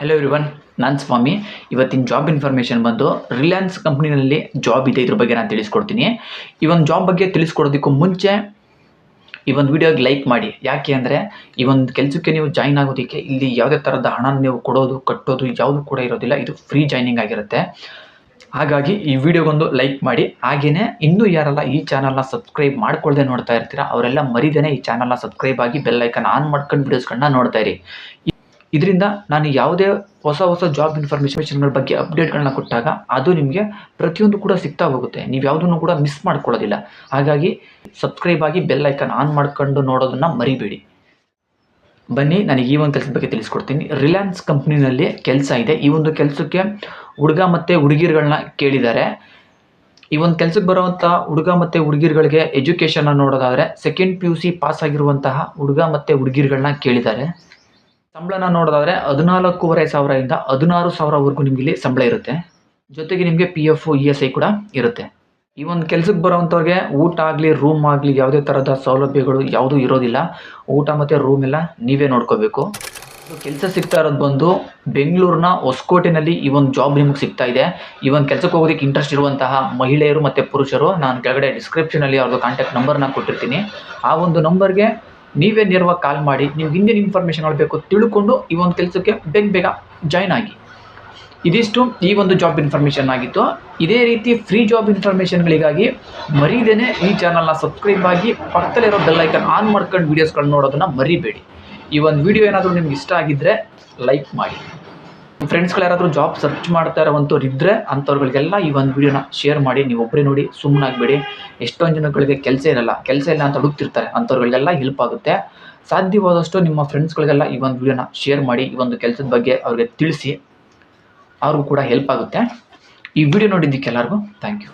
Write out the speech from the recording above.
Hello everyone ನಾನು ಸ್ವಾಮಿ. ಇವತ್ತಿನ ಜಾಬ್ ಇನ್ಫಾರ್ಮೇಷನ್ ಬಂದು ರಿಲಯನ್ಸ್ ಕಂಪ್ನಿನಲ್ಲಿ ಜಾಬ್ ಇದೆ ಇದ್ರ ಬಗ್ಗೆ ನಾನು ತಿಳಿಸ್ಕೊಡ್ತೀನಿ. ಈ ಒಂದು ಜಾಬ್ ಬಗ್ಗೆ ತಿಳಿಸ್ಕೊಡೋದಕ್ಕೂ ಮುಂಚೆ ಈ ಒಂದು ವಿಡಿಯೋಗೆ ಲೈಕ್ ಮಾಡಿ. ಯಾಕೆ ಅಂದರೆ ಈ ಒಂದು ಕೆಲಸಕ್ಕೆ ನೀವು ಜಾಯಿನ್ ಆಗೋದಕ್ಕೆ ಇಲ್ಲಿ ಯಾವುದೇ ಥರದ ಹಣ ನೀವು ಕೊಡೋದು, ಕಟ್ಟೋದು ಯಾವುದು ಕೂಡ ಇರೋದಿಲ್ಲ. ಇದು ಫ್ರೀ ಜಾಯ್ನಿಂಗ್ ಆಗಿರುತ್ತೆ. ಹಾಗಾಗಿ ಈ ವಿಡಿಯೋಗೊಂದು ಲೈಕ್ ಮಾಡಿ. ಹಾಗೆಯೇ ಇನ್ನೂ ಯಾರೆಲ್ಲ ಈ ಚಾನಲ್ನ ಸಬ್ಸ್ಕ್ರೈಬ್ ಮಾಡ್ಕೊಳ್ಳದೆ ನೋಡ್ತಾ ಇರ್ತೀರಾ, ಅವರೆಲ್ಲ ಮರಿದೇನೆ ಈ ಚಾನಲ್ನ ಸಬ್ಸ್ಕ್ರೈಬ್ ಆಗಿ ಬೆಲ್ಲೈಕನ್ ಆನ್ ಮಾಡ್ಕೊಂಡು ವಿಡಿಯೋಸ್ಗಳನ್ನ ನೋಡ್ತಾ ಇರಿ. ಇದರಿಂದ ನಾನು ಯಾವುದೇ ಹೊಸ ಹೊಸ ಜಾಬ್ ಇನ್ಫಾರ್ಮೇಷನ್ಗಳ ಬಗ್ಗೆ ಅಪ್ಡೇಟ್ಗಳನ್ನ ಕೊಟ್ಟಾಗ ಅದು ನಿಮಗೆ ಪ್ರತಿಯೊಂದು ಕೂಡ ಸಿಗ್ತಾ ಹೋಗುತ್ತೆ. ನೀವು ಯಾವುದನ್ನು ಕೂಡ ಮಿಸ್ ಮಾಡ್ಕೊಳ್ಳೋದಿಲ್ಲ. ಹಾಗಾಗಿ ಸಬ್ಸ್ಕ್ರೈಬ್ ಆಗಿ ಬೆಲ್ ಐಕನ್ ಆನ್ ಮಾಡ್ಕೊಂಡು ನೋಡೋದನ್ನು ಮರಿಬೇಡಿ. ಬನ್ನಿ ನನಗೆ ಈ ಒಂದು ಕೆಲಸದ ಬಗ್ಗೆ ತಿಳಿಸ್ಕೊಡ್ತೀನಿ. ರಿಲಯನ್ಸ್ ಕಂಪ್ನಿನಲ್ಲಿ ಕೆಲಸ ಇದೆ. ಈ ಒಂದು ಕೆಲಸಕ್ಕೆ ಹುಡುಗ ಮತ್ತು ಹುಡುಗಿರುಗಳನ್ನ ಕೇಳಿದ್ದಾರೆ. ಈ ಒಂದು ಕೆಲಸಕ್ಕೆ ಬರುವಂಥ ಹುಡುಗ ಮತ್ತು ಹುಡುಗಿರುಗಳಿಗೆ ಎಜುಕೇಷನ್ನ ನೋಡೋದಾದರೆ second P U C pass ಆಗಿರುವಂತಹ ಹುಡುಗ ಮತ್ತು ಹುಡುಗಿರುಗಳನ್ನ ಕೇಳಿದ್ದಾರೆ. ಸಂಬಳನ ನೋಡೋದಾದ್ರೆ ಹದಿನಾಲ್ಕೂವರೆ ಸಾವಿರದಿಂದ ಹದಿನಾರು ಸಾವಿರವರೆಗೂ ನಿಮಗೆ ಇಲ್ಲಿ ಸಂಬಳ ಇರುತ್ತೆ. ಜೊತೆಗೆ ನಿಮಗೆ P F E S I ಕೂಡ ಇರುತ್ತೆ. ಈ ಒಂದು ಕೆಲಸಕ್ಕೆ ಬರೋವಂಥವ್ರಿಗೆ ಊಟ ಆಗಲಿ ರೂಮ್ ಆಗಲಿ ಯಾವುದೇ ಥರದ ಸೌಲಭ್ಯಗಳು ಯಾವುದೂ ಇರೋದಿಲ್ಲ. ಊಟ ಮತ್ತು ರೂಮ್ ಎಲ್ಲ ನೀವೇ ನೋಡ್ಕೋಬೇಕು. ಕೆಲಸ ಸಿಗ್ತಾ ಇರೋದು ಬಂದು ಬೆಂಗಳೂರಿನ ಹೊಸಕೋಟೆನಲ್ಲಿ ಈ ಒಂದು ಜಾಬ್ ನಿಮಗೆ ಸಿಗ್ತಾ ಇದೆ. ಈ ಒಂದು ಕೆಲಸಕ್ಕೆ ಹೋಗೋದಕ್ಕೆ ಇಂಟ್ರೆಸ್ಟ್ ಇರುವಂತಹ ಮಹಿಳೆಯರು ಮತ್ತು ಪುರುಷರು, ನಾನು ಕೆಳಗಡೆ ಡಿಸ್ಕ್ರಿಪ್ಷನಲ್ಲಿ ಅವ್ರದ್ದು ಕಾಂಟ್ಯಾಕ್ಟ್ ನಂಬರ್ನ ಕೊಟ್ಟಿರ್ತೀನಿ. ಆ ಒಂದು ನಂಬರ್ಗೆ ನೀವೇ ನೇರವಾಗಿ ಕಾಲ್ ಮಾಡಿ ನಿಮ್ಗೆ ಹಿಂದಿನ ಇನ್ಫಾರ್ಮೇಷನ್ಗಳು ಬೇಕು ತಿಳ್ಕೊಂಡು ಈ ಒಂದು ಕೆಲಸಕ್ಕೆ ಬೇಗ ಬೇಗ ಜಾಯ್ನ್ ಆಗಿ. ಇದಿಷ್ಟು ಈ ಒಂದು ಜಾಬ್ ಇನ್ಫಾರ್ಮೇಷನ್ ಆಗಿತ್ತು. ಇದೇ ರೀತಿ ಫ್ರೀ ಜಾಬ್ ಇನ್ಫಾರ್ಮೇಷನ್ಗಳಿಗಾಗಿ ಮರೀದೇನೆ ಈ ಚಾನಲ್ನ ಸಬ್ಸ್ಕ್ರೈಬ್ ಆಗಿ ಪಕ್ಕದಲ್ಲಿರೋ ಬೆಲ್ ಐಕನ್ ಆನ್ ಮಾಡ್ಕೊಂಡು ವೀಡಿಯೋಸ್ಗಳನ್ನ ನೋಡೋದನ್ನ ಮರಿಬೇಡಿ. ಈ ಒಂದು ವಿಡಿಯೋ ಏನಾದರೂ ನಿಮ್ಗೆ ಇಷ್ಟ ಆಗಿದ್ದರೆ ಲೈಕ್ ಮಾಡಿ. ಫ್ರೆಂಡ್ಸ್ಗಳು ಯಾರಾದರೂ ಜಾಬ್ ಸರ್ಚ್ ಮಾಡ್ತಾ ಇರೋವಂಥವ್ರು ಇದ್ದರೆ ಅಂಥವ್ರುಗಳಿಗೆಲ್ಲ ಈ ಒಂದು ವಿಡಿಯೋನ ಶೇರ್ ಮಾಡಿ, ನೀವು ಒಬ್ಬರೇ ನೋಡಿ ಸುಮ್ಮನಾಗಬೇಡಿ ಎಷ್ಟೊಂದು ಜನಗಳಿಗೆ ಕೆಲಸ ಇರಲ್ಲ, ಕೆಲಸ ಇಲ್ಲ ಅಂತ ಹುಡುಕ್ತಿರ್ತಾರೆ. ಅಂಥವ್ರುಗಳಿಗೆಲ್ಲ ಹೆಲ್ಪ್ ಆಗುತ್ತೆ. ಸಾಧ್ಯವಾದಷ್ಟು ನಿಮ್ಮ ಫ್ರೆಂಡ್ಸ್ಗಳಿಗೆಲ್ಲ ಈ ಒಂದು ವಿಡಿಯೋನ ಶೇರ್ ಮಾಡಿ, ಈ ಒಂದು ಕೆಲಸದ ಬಗ್ಗೆ ಅವ್ರಿಗೆ ತಿಳಿಸಿ, ಅವ್ರಿಗೂ ಕೂಡ ಹೆಲ್ಪ್ ಆಗುತ್ತೆ. ಈ ವಿಡಿಯೋ ನೋಡಿದ್ದಕ್ಕೆ ಎಲ್ಲರಿಗೂ ಥ್ಯಾಂಕ್ ಯು